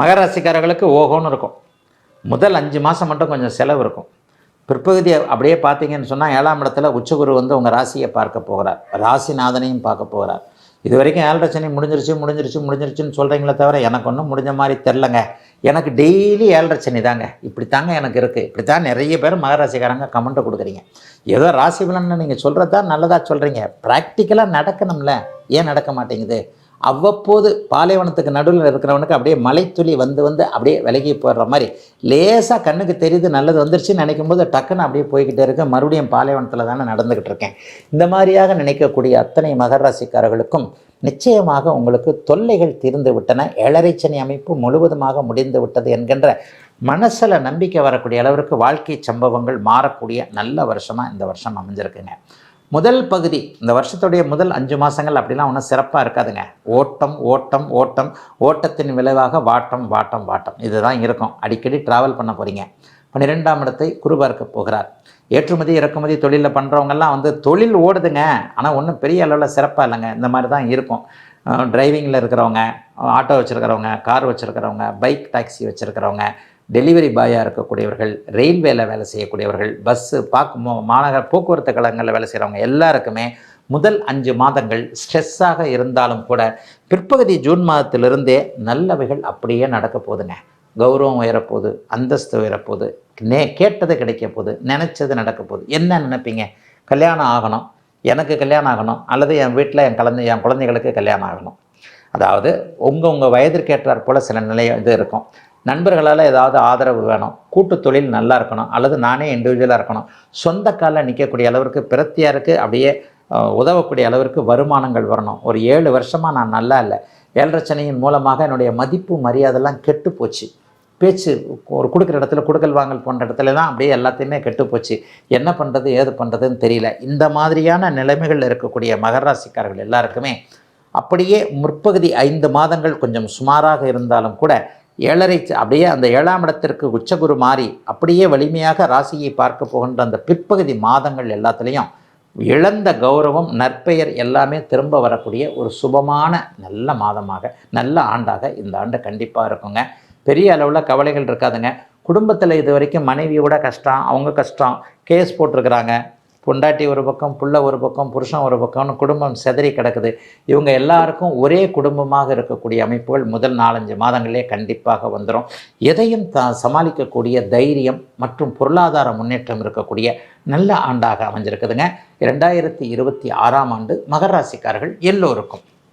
மகராசிக்காரர்களுக்கு ஓஹோன்னு இருக்கும். முதல் அஞ்சு மாதம் மட்டும் கொஞ்சம் செலவு இருக்கும். பிற்பகுதியை அப்படியே பார்த்தீங்கன்னு சொன்னால் ஏழாம் இடத்துல உச்சகுரு வந்து உங்கள் ராசியை பார்க்க போகிறார். ராசிநாதனையும் பார்க்க போகிறார். இது வரைக்கும் ஏழரை சனி முடிஞ்சிருச்சு முடிஞ்சிருச்சு முடிஞ்சிருச்சுன்னு சொல்கிறீங்களே தவிர எனக்கு ஒன்றும் முடிஞ்ச மாதிரி தெரிலங்க எனக்கு டெய்லி ஏழரை சனி தாங்க. இப்படி தாங்க எனக்கு இருக்குது இப்படி தான் நிறைய பேர் மகராசிக்காரங்க கமெண்ட்டை கொடுக்குறீங்க. ஏதோ ராசி பலன்னு நீங்கள் சொல்கிறது தான் நல்லதாக சொல்கிறீங்க ப்ராக்டிக்கலாக நடக்கணும்ல. ஏன் நடக்க மாட்டேங்குது? அவ்வப்போது பாலைவனத்துக்கு நடுவில் இருக்கிறவனுக்கு அப்படியே மலைத்துளி வந்து வந்து அப்படியே விலகி போடுற மாதிரி லேசாக கண்ணுக்கு தெரியுது நல்லது வந்துருச்சுன்னு நினைக்கும் போது டக்குன்னு அப்படியே போய்கிட்டே இருக்கு. மறுபடியும் பாலைவனத்தில் தானே நடந்துக்கிட்டு இருக்கேன். இந்த மாதிரியாக நினைக்கக்கூடிய அத்தனை மகர ராசிக்காரர்களுக்கும் நிச்சயமாக உங்களுக்கு தொல்லைகள் தீர்ந்து விட்டன. ஏழரைச்சனை அமைப்பு முழுவதுமாக முடிந்து விட்டது என்கின்ற மனசில் நம்பிக்கை வரக்கூடிய அளவிற்கு வாழ்க்கை சம்பவங்கள் மாறக்கூடிய நல்ல வருஷமாக இந்த வருஷம் அமைஞ்சிருக்குங்க. முதல் பகுதி இந்த வருஷத்துடைய முதல் அஞ்சு மாதங்கள் அப்படிலாம் ஒன்றும் சிறப்பாக இருக்காதுங்க. ஓட்டம் ஓட்டம் ஓட்டம் ஓட்டத்தின் விளைவாக வாட்டம் வாட்டம் வாட்டம். இதுதான் இருக்கும். அடிக்கடி ட்ராவல் பண்ண போகிறீங்க பன்னிரெண்டாம் இடத்தை குருபார்க்க போகிறார். ஏற்றுமதி இறக்குமதி தொழிலில் பண்ணுறவங்கெல்லாம் வந்து தொழில் ஓடுதுங்க. ஆனால் ஒன்றும் பெரிய அளவில் சிறப்பாக இல்லைங்க. இந்த மாதிரி தான் இருக்கும். டிரைவிங்கில் இருக்கிறவங்க ஆட்டோ வச்சுருக்கிறவங்க கார் வச்சுருக்கிறவங்க பைக் டாக்ஸி வச்சுருக்கிறவங்க டெலிவரி பாயாக இருக்கக்கூடியவர்கள் ரயில்வேல வேலை செய்யக்கூடியவர்கள் பஸ்ஸு பாக்கு மாநகர போக்குவரத்து கழகங்களில் வேலை செய்கிறவங்க எல்லாருக்குமே முதல் அஞ்சு மாதங்கள் ஸ்ட்ரெஸ்ஸாக இருந்தாலும் கூட பிற்பகுதி ஜூன் மாதத்திலிருந்தே நல்லவைகள் அப்படியே நடக்க போகுதுங்க. கௌரவம் உயரப்போகுது அந்தஸ்து உயரப்போகுது நே கேட்டது கிடைக்க போகுது நினச்சது நடக்க போகுது. என்ன நினைப்பீங்க? கல்யாணம் ஆகணும் எனக்கு கல்யாணம் ஆகணும் அல்லது என் வீட்டில் என் குழந்தை என் குழந்தைகளுக்கு கல்யாணம் ஆகணும். அதாவது உங்கள் உங்கள் வயதிற்கேற்றாற் போல் சில நிலை இது இருக்கும். நண்பர்களால் ஏதாவது ஆதரவு வேணும் கூட்டு தொழில் நல்லா இருக்கணும் அல்லது நானே இண்டிவிஜுவலாக இருக்கணும். சொந்த காலில் நிற்கக்கூடிய அளவிற்கு பிரத்தியாருக்கு அப்படியே உதவக்கூடிய அளவிற்கு வருமானங்கள் வரணும். ஒரு ஏழு வருஷமாக நான் நல்லா இல்லை. ஏழரச்சனையின் மூலமாக என்னுடைய மதிப்பு மரியாதைலாம் கெட்டு போச்சு. பேச்சு ஒரு கொடுக்குற இடத்துல கொடுக்கல் வாங்கல் போன்ற இடத்துல தான் அப்படியே எல்லாத்தையுமே கெட்டு போச்சு. என்ன பண்ணுறது ஏது பண்ணுறதுன்னு தெரியல. இந்த மாதிரியான நிலைமைகள் இருக்கக்கூடிய மகராசிக்காரர்கள் எல்லாருக்குமே அப்படியே முற்பகுதி ஐந்து மாதங்கள் கொஞ்சம் சுமாராக இருந்தாலும் கூட ஏழரை அப்படியே அந்த ஏழாம் இடத்திற்கு உச்சகுரு மாறி அப்படியே வலிமையாக ராசியை பார்க்க போகின்ற அந்த பிற்பகுதி மாதங்கள் எல்லாத்துலேயும் இழந்த கௌரவம் நற்பெயர் எல்லாமே திரும்ப வரக்கூடிய ஒரு சுபமான நல்ல மாதமாக நல்ல ஆண்டாக இந்த ஆண்டு கண்டிப்பாக இருக்குங்க. பெரிய அளவில் கவலைகள் இருக்காதுங்க. குடும்பத்தில் இது வரைக்கும் மனைவியோட கஷ்டம் அவங்க கஷ்டம் கேஸ் போட்டிருக்கிறாங்க. பொண்டாட்டி ஒரு பக்கம் புள்ள ஒரு பக்கம் புருஷன் ஒரு பக்கம்னு குடும்பம் செதறி கிடக்குது. இவங்க எல்லாருக்கும் ஒரே குடும்பமாக இருக்கக்கூடிய அமைப்புகள் முதல் நாலஞ்சு மாதங்களே கண்டிப்பாக வந்துடும் எதையும் த சமாளிக்கக்கூடிய தைரியம் மற்றும் பொருளாதார முன்னேற்றம் இருக்கக்கூடிய நல்ல ஆண்டாக அமைஞ்சிருக்குதுங்க. இரண்டாயிரத்தி இருபத்தி ஆறாம் ஆண்டு மகராசிக்காரர்கள் எல்லோருக்கும்.